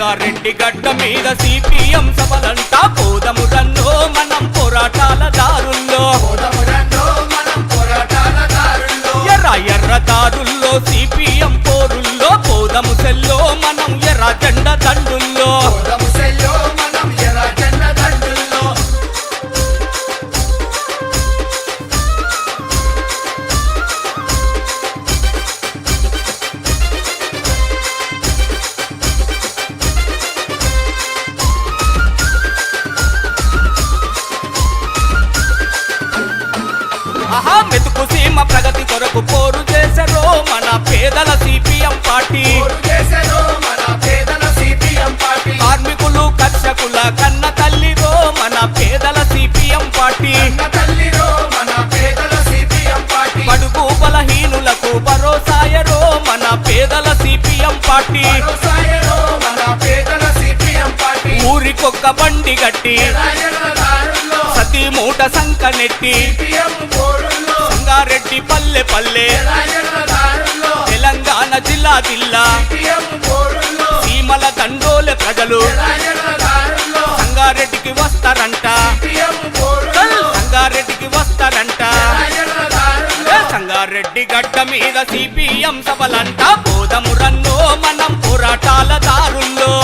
సంగారెడ్డి గడ్డ మీద సిపిఎం సభలంట పోదము రన్నో మనం పోరాటాల దారుల్లో. మనం పోరాటాల దారుల్లో ఎర్ర ఎర్ర దారుల్లో సిపిఎం పోరుల్లో పోదము సెల్లో మనం ఎర్ర జెండ దండుల్లో. కొరకు పోరు చేసరో మన పేదల సిపిఎం పార్టీ. కార్మికులు కర్షకుల కన్న తల్లిరో మన పేదల సిపిఎం పార్టీ. బడుగు బలహీనులకు భరోసాయరో మన పేదల సిపిఎం పార్టీ. ఊరికొక్క బండి గట్టి సతీ మూట సంకనెట్టి సిపిఎం పల్లె పల్లె. తెలంగాణ జిల్లా జిల్లా. సీమల తండోల ప్రజలు. సంగారెడ్డికి వస్తారంట. సంగారెడ్డికి వస్తారంట. సంగారెడ్డి గడ్డ మీద సిపిఎం సభలంట. పోదము రన్నో మనం పోరాటాల దారుల్లో.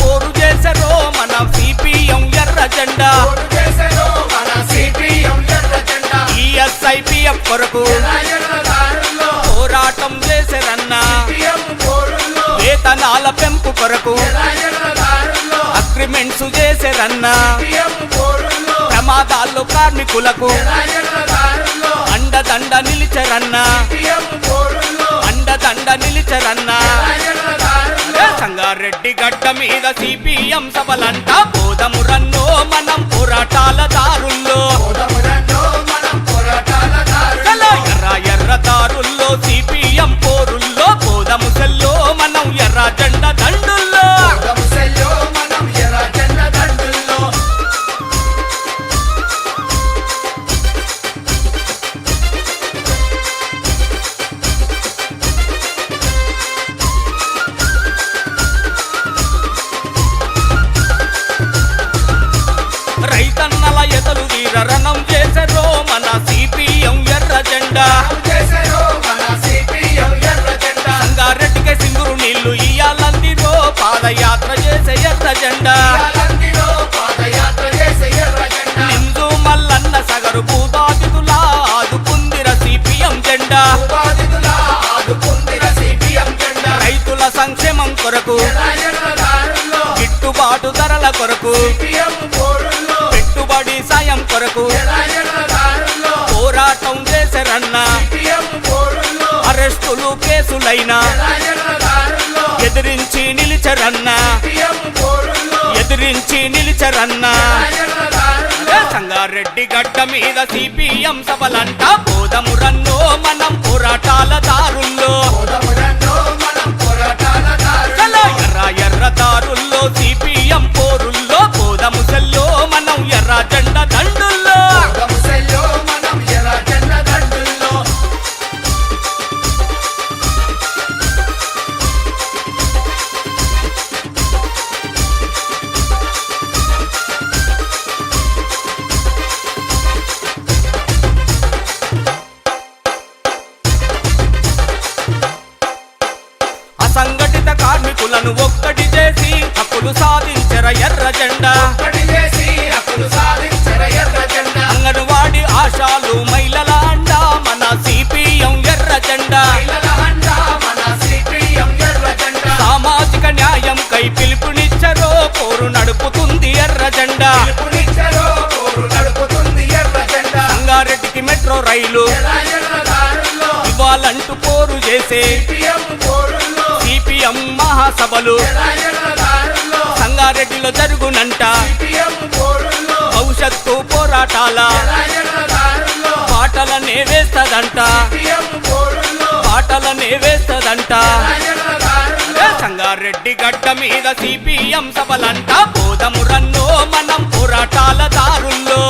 పోరు చేసెరో మన సిపిఎం ఎర్ర జెండా. ఈఎస్ఐపిఎఫ్ కొరకు పోరాటం పోరుల్లో. వేతనాల పెంపు కొరకు అగ్రిమెంట్స్ పోరుల్లో. ప్రమాదాల్లో కార్మికులకు అండదండ నిలిచరన్న అండదండ నిలిచరన్న రెడ్డి గడ్డ మీద సిపిఎం సభలంట. పోదము రన్నో మనం పోరాటాల దారుల్లో. ఎదలు వీర చేసరో మన సిపిఎం ఎర్ర జెండా. జెండా సంగారెడ్డికి సింగురు నీళ్ళు ఇయ్యాలందిరో పాదయాత్ర చేసే ఎర్ర జెండా. పాదయాత్ర చేసే ఎర్ర నిందు మల్లన్న సగరు భూబాధితులా ఆదుకుందిర సిపిఎం జెండా ఉపాధితుల సిపిఎం జెండా. రైతుల సంక్షేమం కొరకు గిట్టుబాటు ధరల కొరకు పెట్టుబడి సాయం కొరకు. పోరాటం పోరుల్లో అరెస్టులు కేసులైనా. ఎదిరించి నిలిచరన్న. ఎదిరించి నిలిచరన్న. సంగారెడ్డి గడ్డ మీద సిపిఎం సభలంట. బోధము రన్నో మనం పోరాటాల దారుల్లో. ఎర్ర జెండా. అంగన్వాడి ఆశాలు మహిళల అండా మన సిపిఎం ఎర్ర జెండా. సామాజిక న్యాయం కై పిలుపునిచ్చరో పోరు నడుపుతుంది ఎర్ర జెండా. సంగారెడ్డికి మెట్రో రైలు. ఇవ్వాలంటూ పోరు చేసే సిపిఎం మహాసభలు. పోరుల్లో భవిష్యత్తు పోరాటాల పాటలనే వేస్తదంట. పాటలనే వేస్తదంట. సంగారెడ్డి గడ్డ మీద సిపిఎం సభలంట. పోదము రన్నో మనం పోరాటాల దారుల్లో.